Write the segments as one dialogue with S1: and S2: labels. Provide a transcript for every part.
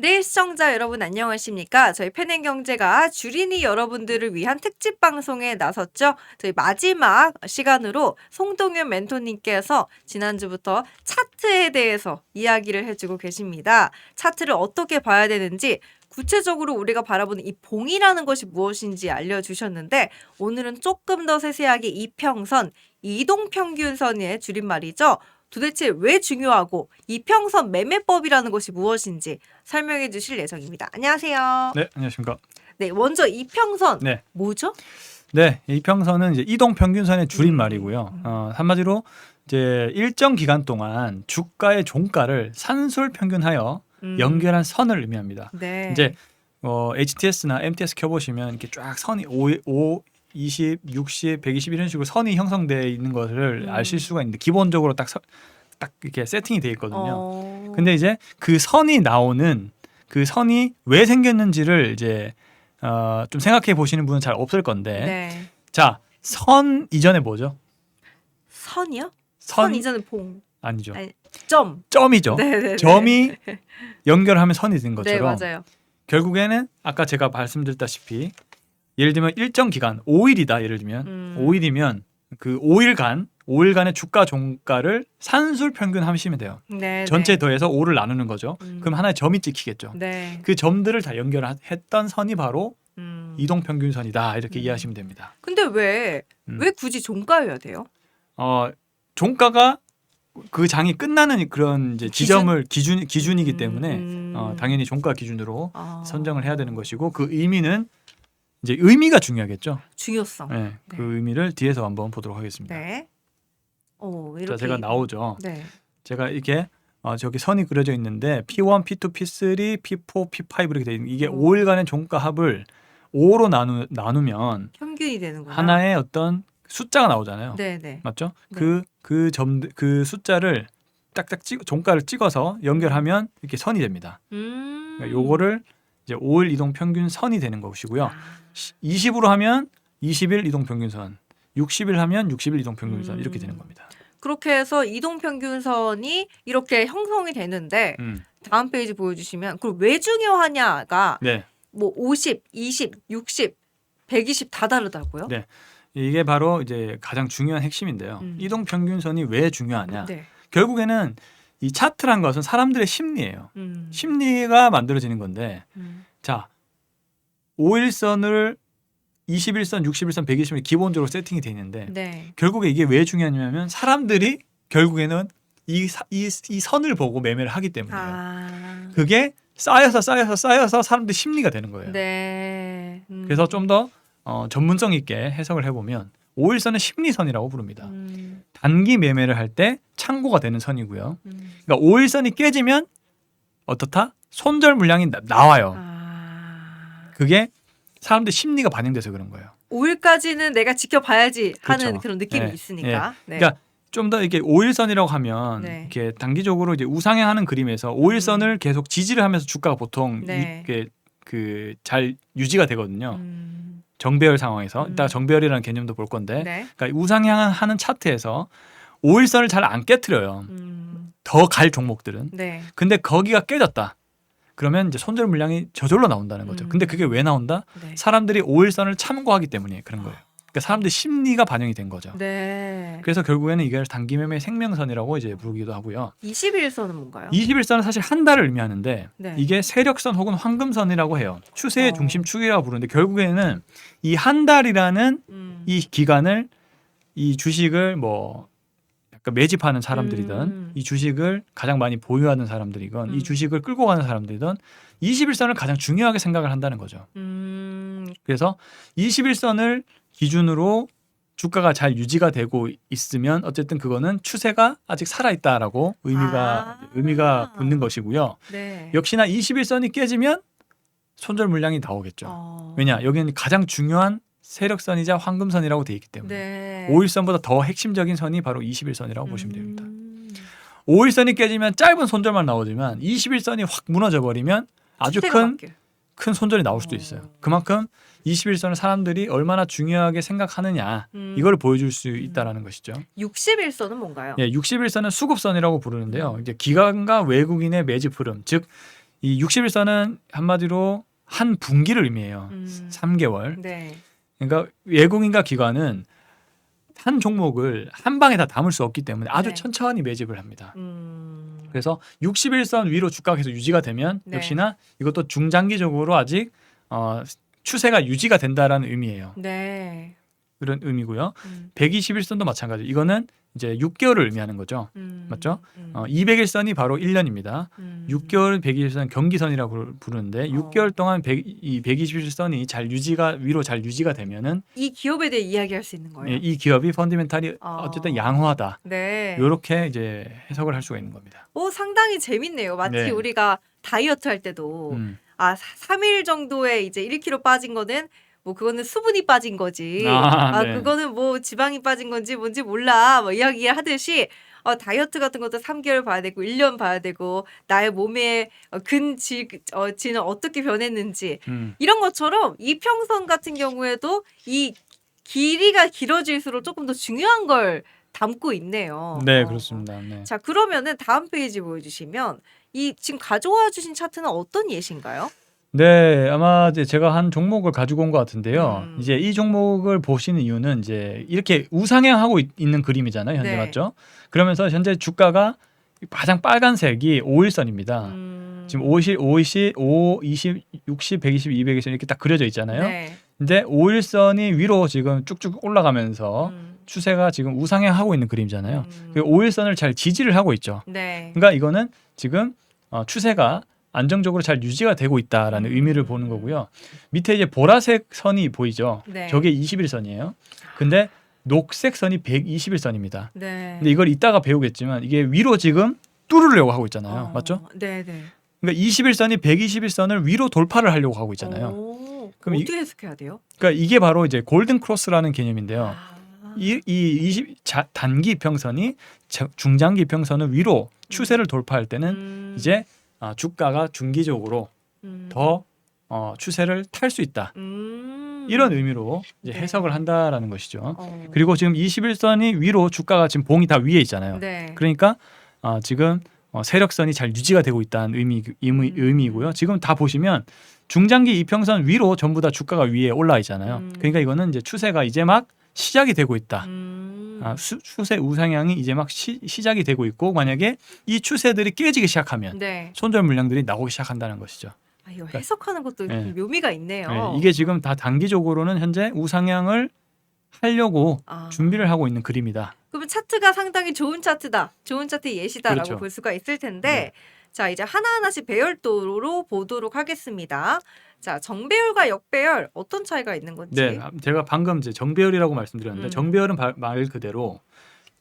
S1: 네, 시청자 여러분 안녕하십니까? 저희 팬앤 경제가 주린이 여러분들을 위한 특집 방송에 나섰죠. 저희 마지막 시간으로 송동윤 멘토님께서 지난주부터 차트에 대해서 이야기를 해주고 계십니다. 차트를 어떻게 봐야 되는지 구체적으로 우리가 바라보는 이 봉이라는 것이 무엇인지 알려주셨는데 오늘은 조금 더 세세하게 이평선, 이동평균선의 줄임말이죠. 도대체 왜 중요하고 이평선 매매법이라는 것이 무엇인지 설명해 주실 예정입니다. 안녕하세요.
S2: 네, 안녕하십니까.
S1: 네, 먼저 이평선
S2: 네.
S1: 뭐죠?
S2: 네, 이평선은 이제 이동 평균선의
S1: 음.
S2: 줄임말이고요. 어, 한마디로 이제 일정 기간 동안 주가의 종가를 산술 평균하여
S1: 음,
S2: 연결한 선을 의미합니다.
S1: 네.
S2: 이제 어, HTS나 MTS 켜보시면 이렇게 쫙 선이 5, 5 20, 60, 120 이런 식으로 선이 형성되어 있는 것을
S1: 음.
S2: 아실 수가 있는데 기본적으로 딱, 서, 딱 이렇게 세팅이 되어 있거든요.
S1: 어...
S2: 근데 이제 그 선이 나오는 그 선이 왜 생겼는지를 이제 어, 좀 생각해 보시는 분은 잘 없을 건데
S1: 네.
S2: 자, 선 이전에 뭐죠?
S1: 선이요?
S2: 선,
S1: 선 이전에 봉.
S2: 아니죠.
S1: 아니, 점.
S2: 점이죠.
S1: 네, 네.
S2: 점이 연결하면 선이 된
S1: 네,
S2: 것처럼
S1: 맞아요.
S2: 결국에는 아까 제가 말씀드렸다시피 예를 들면 일정 기간 5일이다 예를 들면
S1: 음.
S2: 5일이면 그 5일간 5일간의 주가 종가를 산술 평균 하시면 돼요.
S1: 네.
S2: 전체
S1: 네.
S2: 더해서 5를 나누는 거죠.
S1: 음.
S2: 그럼 하나의 점이 찍히겠죠.
S1: 네.
S2: 그 점들을 다 연결했던 선이 바로
S1: 음.
S2: 이동 평균선이다 이렇게
S1: 음.
S2: 이해하시면 됩니다.
S1: 근데 왜,
S2: 음.
S1: 왜 굳이 종가여야 돼요?
S2: 어, 종가가 그 장이 끝나는 그런 이제
S1: 기준?
S2: 지점을 기준 기준이기
S1: 음,
S2: 때문에
S1: 음.
S2: 어, 당연히 종가 기준으로
S1: 아.
S2: 선정을 해야 되는 것이고 그 의미는 이제 의미가 중요하겠죠.
S1: 중요성.
S2: 네, 그
S1: 네.
S2: 의미를 뒤에서 한번 보도록 하겠습니다.
S1: 네. 오,
S2: 자,
S1: 이렇게.
S2: 제가 나오죠.
S1: 네.
S2: 제가 이렇게 어, 저기 선이 그려져 있는데 P1, P2, P3, P4, P5 이렇게 돼 있는 이게
S1: 오.
S2: 5일간의 종가 합을 5로 나누 나누면
S1: 평균이 되는구나.
S2: 하나의 어떤 숫자가 나오잖아요.
S1: 네, 네.
S2: 맞죠?
S1: 네.
S2: 그그 점 그 숫자를 딱딱 찍 종가를 찍어서 연결하면 이렇게 선이 됩니다.
S1: 음.
S2: 그러니까 요거를 이제 5일 이동 평균 선이 되는 것이고요.
S1: 아.
S2: 20으로 하면 20일 이동 평균선, 60일 하면 60일 이동 평균선
S1: 음.
S2: 이렇게 되는 겁니다.
S1: 그렇게 해서 이동 평균선이 이렇게 형성이 되는데
S2: 음.
S1: 다음 페이지 보여주시면 그럼 왜 중요하냐가
S2: 네.
S1: 뭐 50, 20, 60, 120 다 다르다고요?
S2: 네. 이게 바로 이제 가장 중요한 핵심인데요.
S1: 음.
S2: 이동 평균선이 왜 중요하냐?
S1: 네.
S2: 결국에는 이 차트란 것은 사람들의 심리예요.
S1: 음.
S2: 심리가 만들어지는 건데
S1: 음.
S2: 자, 5일선을 21선, 61선, 120이 기본적으로 세팅이 돼 있는데
S1: 네.
S2: 결국에 이게 왜 중요하냐면 사람들이 결국에는 이, 사- 이, 이 선을 보고 매매를 하기 때문이에요.
S1: 아.
S2: 그게 쌓여서 쌓여서 쌓여서 사람들 심리가 되는 거예요.
S1: 네. 음.
S2: 그래서 좀 더 어, 전문성 있게 해석을 해보면 5일선은 심리선이라고 부릅니다.
S1: 음.
S2: 단기 매매를 할때 참고가 되는 선이고요.
S1: 음.
S2: 그러니까 5일선이 깨지면 어떻다? 손절 물량이 나, 나와요.
S1: 아.
S2: 그게 사람들 심리가 반영돼서 그런 거예요.
S1: 5일까지는 내가 지켜봐야지 하는
S2: 그렇죠.
S1: 그런 느낌이
S2: 네.
S1: 있으니까. 네.
S2: 그러니까 좀 더 이렇게 5일선이라고 하면
S1: 네.
S2: 이렇게 단기적으로 이제 우상향하는 그림에서 5일선을 계속 지지를 하면서 주가가 보통
S1: 음. 네.
S2: 그 잘 유지가 되거든요.
S1: 음.
S2: 정배열 상황에서
S1: 음.
S2: 이따 정배열이라는 개념도 볼 건데
S1: 네.
S2: 그러니까 우상향하는 차트에서 5일선을 잘 안 깨트려요.
S1: 음.
S2: 더갈 종목들은.
S1: 네.
S2: 근데 거기가 깨졌다. 그러면 이제 손절 물량이 저절로 나온다는 거죠.
S1: 음.
S2: 근데 그게 왜 나온다?
S1: 네.
S2: 사람들이 5일선을 참고하기 때문에 그런 거예요. 그러니까 사람들 심리가 반영이 된 거죠.
S1: 네.
S2: 그래서 결국에는 이걸 단기 매매 생명선이라고 이제 부르기도 하고요.
S1: 21선은 뭔가요?
S2: 21선은 사실 한 달을 의미하는데
S1: 네.
S2: 이게 세력선 혹은 황금선이라고 해요. 추세의
S1: 어.
S2: 중심축이라고 부르는데 결국에는 이 한 달이라는
S1: 음.
S2: 이 기간을 이 주식을 뭐 약간 매집하는 사람들이든
S1: 음.
S2: 이 주식을 가장 많이 보유하는 사람들이건
S1: 음.
S2: 이 주식을 끌고 가는 사람들이든 21선을 가장 중요하게 생각을 한다는 거죠.
S1: 음.
S2: 그래서 21선을 기준으로 주가가 잘 유지가 되고 있으면 어쨌든 그거는 추세가 아직 살아 있다라고 의미가
S1: 아.
S2: 의미가 붙는 것이고요.
S1: 네.
S2: 역시나 21선이 깨지면 손절 물량이 나오겠죠.
S1: 어.
S2: 왜냐? 여기는 가장 중요한 세력선이자 황금선이라고 돼 있기 때문에
S1: 네.
S2: 5일선보다 더 핵심적인 선이 바로 21선이라고 보시면 됩니다.
S1: 음.
S2: 5일선이 깨지면 짧은 손절만 나오지만 21선이 확 무너져 버리면 아주 큰
S1: 바뀌어요.
S2: 큰 손절이 나올 수도
S1: 어.
S2: 있어요. 그만큼 21선을 사람들이 얼마나 중요하게 생각하느냐
S1: 음.
S2: 이걸 보여줄 수 있다라는 것이죠.
S1: 61선은 뭔가요?
S2: 예, 61선은 수급선이라고 부르는데요. 이제 기관과 외국인의 매집 흐름, 즉 이 61선은 한마디로 한 분기를 의미해요.
S1: 음.
S2: 3개월.
S1: 네.
S2: 그러니까 외국인과 기관은 한 종목을 한 방에 다 담을 수 없기 때문에 아주
S1: 네.
S2: 천천히 매집을 합니다.
S1: 음.
S2: 그래서 61선 위로 주가가 계속 유지가 되면
S1: 네.
S2: 역시나 이것도 중장기적으로 아직 어, 추세가 유지가 된다라는 의미예요.
S1: 네.
S2: 그런 의미고요.
S1: 음.
S2: 121선도 마찬가지. 이거는 이제 6개월을 의미하는 거죠.
S1: 음.
S2: 맞죠?
S1: 음.
S2: 어, 201선이 바로 1년입니다.
S1: 음.
S2: 6개월 121선 경기선이라고 부르- 부르는데
S1: 어.
S2: 6개월 동안 100, 이 121선이 잘 유지가 위로 잘 유지가 되면은
S1: 이 기업에 대해 이야기할 수 있는 거예요.
S2: 예, 이 기업이 펀디멘탈이
S1: 어.
S2: 어쨌든 양호하다.
S1: 네.
S2: 이렇게 이제 해석을 할 수가 있는 겁니다.
S1: 오 상당히 재밌네요. 마치
S2: 네.
S1: 우리가 다이어트 할 때도
S2: 음.
S1: 아 3일 정도에 이제 1kg 빠진 거는 뭐 그거는 수분이 빠진 거지.
S2: 아,
S1: 아,
S2: 네.
S1: 그거는 뭐 지방이 빠진 건지 뭔지 몰라. 뭐 이야기 하듯이 어, 다이어트 같은 것도 3개월 봐야 되고 1년 봐야 되고 나의 몸의 어, 근지 어, 지는 어떻게 변했는지
S2: 음.
S1: 이런 것처럼 이평선 같은 경우에도 이 길이가 길어질수록 조금 더 중요한 걸 담고 있네요.
S2: 네,
S1: 어.
S2: 그렇습니다. 네.
S1: 자 그러면은 다음 페이지 보여주시면 이 지금 가져와 주신 차트는 어떤 예신가요?
S2: 네, 아마 이제 제가 한 종목을 가지고 온 것 같은데요.
S1: 음.
S2: 이제 이 종목을 보시는 이유는 이제 이렇게 우상향하고 있, 는 그림이잖아요. 현재
S1: 네.
S2: 맞죠? 그러면서 현재 주가가 가장 빨간색이 5일선입니다.
S1: 음,
S2: 지금 50, 50, 5, 20, 60, 120, 200에서 이렇게 딱 그려져 있잖아요.
S1: 네.
S2: 근데 5일선이 위로 지금 쭉쭉 올라가면서
S1: 음,
S2: 추세가 지금 우상향하고 있는 그림이잖아요.
S1: 음,
S2: 그 5일선을 잘 지지를 하고 있죠.
S1: 네.
S2: 그러니까 이거는 지금 어, 추세가 안정적으로 잘 유지가 되고 있다라는
S1: 음.
S2: 의미를 보는 거고요. 밑에 이제 보라색 선이 보이죠.
S1: 네.
S2: 저게 21선이에요. 근데 녹색 선이 121선입니다.
S1: 네.
S2: 근데 이걸 이따가 배우겠지만 이게 위로 지금 뚫으려고 하고 있잖아요.
S1: 어,
S2: 맞죠?
S1: 네, 네.
S2: 그러니까 21선이 121선을 위로 돌파를 하려고 하고 있잖아요.
S1: 오,
S2: 그럼 이-
S1: 어떻게 해석해야 돼요?
S2: 그러니까 이게 바로 이제 골든 크로스라는 개념인데요.
S1: 아,
S2: 이, 이 20, 자, 단기 이평선이 자- 중장기 이평선을 위로 추세를 돌파할 때는
S1: 음,
S2: 이제 아, 주가가 중기적으로
S1: 음,
S2: 더 어, 추세를 탈 수 있다.
S1: 음,
S2: 이런 의미로 이제
S1: 네.
S2: 해석을 한다라는 것이죠.
S1: 어,
S2: 그리고 지금 21선이 위로 주가가 지금 봉이 다 위에 있잖아요.
S1: 네.
S2: 그러니까 어, 지금 어, 세력선이 잘 유지가 되고 있다는 의미, 의미
S1: 음.
S2: 의미고요. 지금 다 보시면 중장기 이평선 위로 전부 다 주가가 위에 올라 있잖아요.
S1: 음.
S2: 그러니까 이거는 이제 추세가 이제 막 시작이 되고 있다.
S1: 음,
S2: 아, 수, 추세 우상향이 이제 막 시, 시작이 되고 있고 만약에 이 추세들이 깨지기 시작하면
S1: 네.
S2: 손절 물량들이 나오기 시작한다는 것이죠.
S1: 아, 이거 해석하는 것도
S2: 네.
S1: 묘미가 있네요.
S2: 네, 이게 지금 다 단기적으로는 현재 우상향을 하려고
S1: 아,
S2: 준비를 하고 있는 그림이다.
S1: 그러면 차트가 상당히 좋은 차트다. 좋은 차트 예시다라고
S2: 그렇죠.
S1: 볼 수가 있을 텐데
S2: 네.
S1: 자, 이제 하나 하나씩 배열도로 보도록 하겠습니다. 자, 정배열과 역배열 어떤 차이가 있는 건지.
S2: 네, 제가 방금 이제 정배열이라고 말씀드렸는데
S1: 음.
S2: 정배열은 바- 말 그대로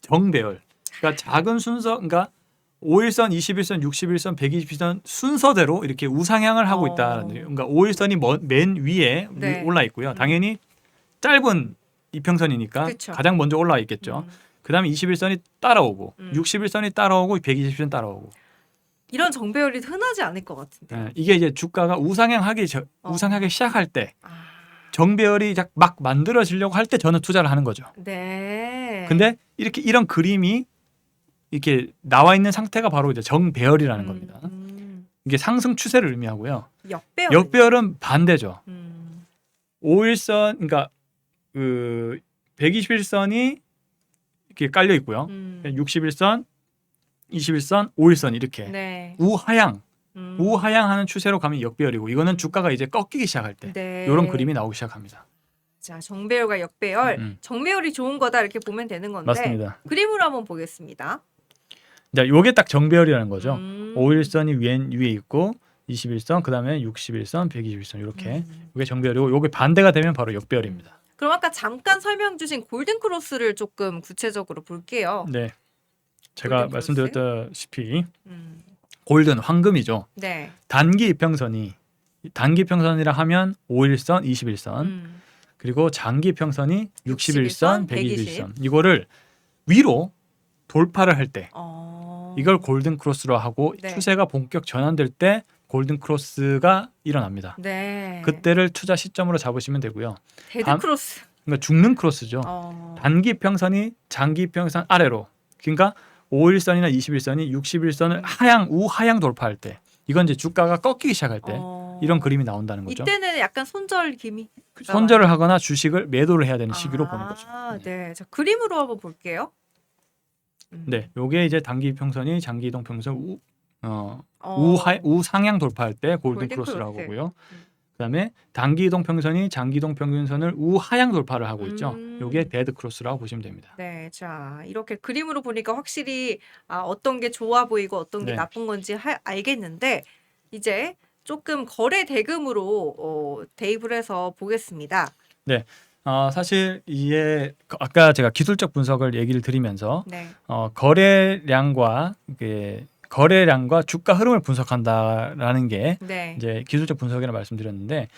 S2: 정배열. 그러니까 작은 순서, 그러니까 5일선, 21선, 61선, 120선 순서대로 이렇게 우상향을 하고
S1: 어.
S2: 있다는. 그러니까 5일선이 먼- 맨 위에
S1: 네.
S2: 올라 있고요.
S1: 음.
S2: 당연히 짧은 이평선이니까
S1: 그쵸.
S2: 가장 먼저 올라와 있겠죠.
S1: 음,
S2: 그다음에 21선이 따라오고
S1: 음.
S2: 61선이 따라오고 120선 따라오고.
S1: 이런 정배열이 흔하지 않을 것 같은데.
S2: 예, 이게 이제 주가가 우상향하기 저-
S1: 어.
S2: 우상하기 시작할 때
S1: 아,
S2: 정배열이 딱막 만들어지려고 할 때 저는 투자를 하는 거죠.
S1: 네.
S2: 근데 이렇게 이런 그림이 이렇게 나와 있는 상태가 바로 이제 정배열이라는
S1: 음,
S2: 겁니다.
S1: 음,
S2: 이게 상승 추세를 의미하고요.
S1: 역배열.
S2: 역배열은 반대죠.
S1: 음,
S2: 5일선 그러니까 그 121선이 이렇게 깔려 있고요.
S1: 음,
S2: 61선, 21선, 5일선 이렇게
S1: 네.
S2: 우하향,
S1: 음,
S2: 우하향하는 추세로 가면 역배열이고 이거는 주가가 이제 꺾이기 시작할 때
S1: 네.
S2: 이런 그림이 나오기 시작합니다.
S1: 자, 정배열과 역배열.
S2: 음,
S1: 정배열이 좋은 거다 이렇게 보면 되는 건데.
S2: 맞습니다.
S1: 그림으로 한번 보겠습니다.
S2: 자, 요게 딱 정배열이라는 거죠.
S1: 음.
S2: 5일선이 위에, 위에 있고 21선, 그다음에 61선, 121선 이렇게
S1: 음.
S2: 이게 정배열이고 요게 반대가 되면 바로 역배열입니다.
S1: 그럼 아까 잠깐 설명 주신 골든 크로스를 조금 구체적으로 볼게요.
S2: 네. 제가
S1: 골든
S2: 말씀드렸다시피
S1: 음.
S2: 골든 황금이죠.
S1: 네.
S2: 단기 이평선이 단기 이평선이라 하면 5일선, 21선,
S1: 음.
S2: 그리고 장기 이평선이 61선,
S1: 61선,
S2: 121선. 이거를 위로 돌파를 할 때
S1: 어.
S2: 이걸 골든 크로스로 하고
S1: 네.
S2: 추세가 본격 전환될 때 골든 크로스가 일어납니다.
S1: 네.
S2: 그때를 투자 시점으로 잡으시면 되고요.
S1: 데드
S2: 다음-
S1: 크로스.
S2: 그러니까 죽는 크로스죠.
S1: 어.
S2: 단기 평선이 장기 평선 아래로. 그러니까 5일선이나 21선이 61선을 하향 우하향 돌파할 때 이건 이제 주가가 꺾이기 시작할 때
S1: 어.
S2: 이런 그림이 나온다는 거죠.
S1: 이때는 약간 손절 기미.
S2: 손절을 하거나 주식을 매도를 해야 되는 시기로
S1: 아,
S2: 보는 거죠.
S1: 네. 자, 그림으로 한번 볼게요. 음.
S2: 네, 요게 이제 단기 이평선이 장기 이동 평선 우, 어,
S1: 어.
S2: 우하, 우상향 돌파할 때 골든, 크로스라고
S1: 크로스.
S2: 보고요.
S1: 음.
S2: 그다음에 단기 이동 평선이 장기 이동 평균선을 우하향 돌파를 하고 있죠.
S1: 음.
S2: 요게 데드 크로스라고 보시면 됩니다.
S1: 네, 자 이렇게 그림으로 보니까 확실히 아, 어떤 게 좋아 보이고 어떤 게
S2: 네.
S1: 나쁜 건지 하- 알겠는데 이제 조금 거래 대금으로 어, 대입을 해서 보겠습니다.
S2: 어, 사실 이게 그 아까 제가 기술적 분석을 얘기를 드리면서
S1: 네,
S2: 어, 거래량과 이게 거래량과 주가 흐름을 분석한다라는 게
S1: 네,
S2: 이제 기술적 분석이라 말씀드렸는데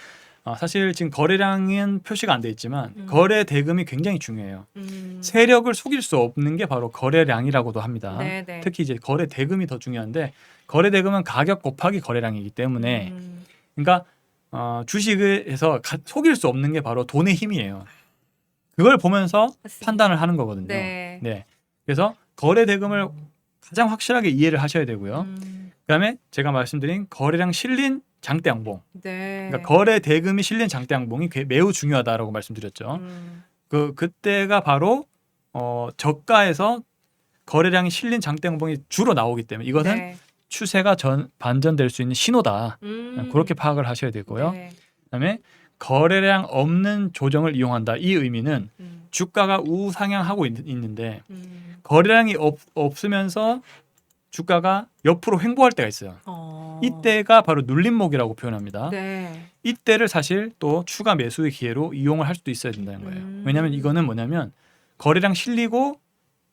S2: 어, 사실 지금 거래량은 표시가 안 돼 있지만
S1: 음.
S2: 거래 대금이 굉장히 중요해요.
S1: 음,
S2: 세력을 속일 수 없는 게 바로 거래량이라고도 합니다.
S1: 네, 네.
S2: 특히 이제 거래 대금이 더 중요한데 거래 대금은 가격 곱하기 거래량이기 때문에
S1: 음,
S2: 그러니까 어, 주식에서 가- 속일 수 없는 게 바로 돈의 힘이에요. 그걸 보면서
S1: 맞습니다.
S2: 판단을 하는 거거든요.
S1: 네,
S2: 네. 그래서 거래 대금을 가장 확실하게 이해를 하셔야 되고요.
S1: 음,
S2: 그다음에 제가 말씀드린 거래량 실린 장대 양봉.
S1: 네,
S2: 그러니까 거래 대금이 실린 장대 양봉이 꽤- 매우 중요하다라고 말씀드렸죠.
S1: 음,
S2: 그 그때가 바로 어 저가에서 거래량이 실린 장대 양봉이 주로 나오기 때문에 이것은
S1: 네,
S2: 추세가 전 반전될 수 있는 신호다.
S1: 음,
S2: 그렇게 파악을 하셔야 되고요.
S1: 네,
S2: 그다음에 거래량 없는 조정을 이용한다. 이 의미는
S1: 음,
S2: 주가가 우상향하고 있, 는데
S1: 음,
S2: 거래량이 없, 없으면서 주가가 옆으로 횡보할 때가 있어요.
S1: 어,
S2: 이때가 바로 눌림목이라고 표현합니다.
S1: 네,
S2: 이때를 사실 또 추가 매수의 기회로 이용을 할 수도 있어야 된다는 거예요.
S1: 음.
S2: 왜냐하면 이거는 뭐냐면 거래량 실리고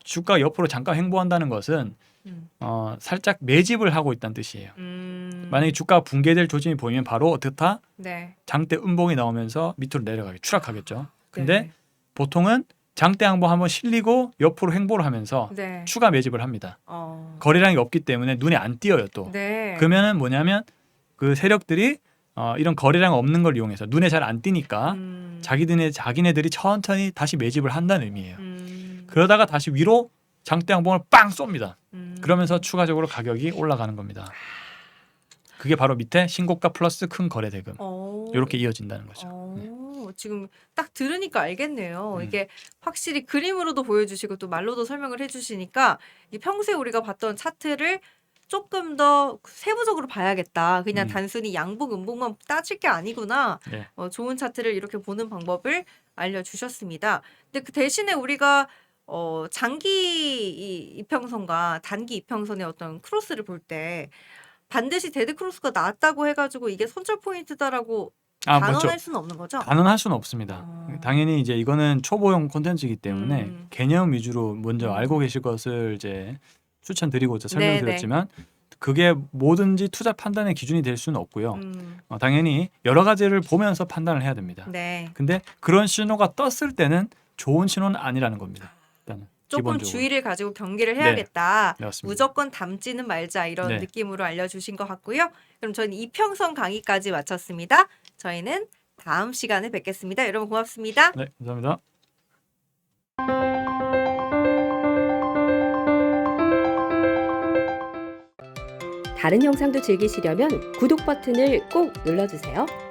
S2: 주가 옆으로 잠깐 횡보한다는 것은
S1: 음,
S2: 어, 살짝 매집을 하고 있다는 뜻이에요.
S1: 음,
S2: 만약에 주가가 붕괴될 조짐이 보이면 바로 어떻다
S1: 네,
S2: 장대 음봉이 나오면서 밑으로 내려가게 추락하겠죠. 근데
S1: 네,
S2: 보통은 장대 항보 한번 실리고 옆으로 횡보를 하면서
S1: 네,
S2: 추가 매집을 합니다.
S1: 어,
S2: 거래량이 없기 때문에 눈에 안 띄어요 또.
S1: 네,
S2: 그러면은 뭐냐면 그 세력들이 어, 이런 거래량 없는 걸 이용해서 눈에 잘 안 띄니까
S1: 음,
S2: 자기들의 자기네들이 천천히 다시 매집을 한다는 의미예요.
S1: 음,
S2: 그러다가 다시 위로 장대 항봉을 빵 쏩니다.
S1: 음,
S2: 그러면서 추가적으로 가격이 올라가는 겁니다. 그게 바로 밑에 신고가 플러스 큰 거래 대금
S1: 어,
S2: 이렇게 이어진다는 거죠.
S1: 어, 지금 딱 들으니까 알겠네요.
S2: 음.
S1: 이게 확실히 그림으로도 보여주시고 또 말로도 설명을 해주시니까 이 평소에 우리가 봤던 차트를 조금 더 세부적으로 봐야겠다. 그냥
S2: 음.
S1: 단순히 양복, 음복만 따질 게 아니구나.
S2: 네.
S1: 어, 좋은 차트를 이렇게 보는 방법을 알려주셨습니다. 근데 그 대신에 우리가 어, 장기 이- 이평선과 단기 이평선의 어떤 크로스를 볼 때 반드시 데드 크로스가 나왔다고 해가지고 이게 손절 포인트다라고
S2: 아,
S1: 단언할 수는 없는 거죠?
S2: 단언할 수는 없습니다.
S1: 어.
S2: 당연히 이제 이거는 초보용 콘텐츠이기 때문에
S1: 음.
S2: 개념 위주로 먼저
S1: 음.
S2: 알고 계실 것을 이제 추천드리고자. 설명드렸지만 그게 뭐든지 투자 판단의 기준이 될 수는 없고요.
S1: 음,
S2: 어, 당연히 여러 가지를 보면서 판단을 해야 됩니다.
S1: 네.
S2: 근데 그런 신호가 떴을 때는 좋은 신호는 아니라는 겁니다.
S1: 조금
S2: 기본적으로.
S1: 주의를 가지고 경기를
S2: 네.
S1: 해야겠다.
S2: 네, 맞습니다.
S1: 무조건 담지는 말자 이런
S2: 네.
S1: 느낌으로 알려주신 것 같고요. 그럼 저는 이평선 강의까지 마쳤습니다. 저희는 다음 시간에 뵙겠습니다. 여러분 고맙습니다.
S2: 네, 감사합니다.
S3: 다른 영상도 즐기시려면 구독 버튼을 꼭 눌러주세요.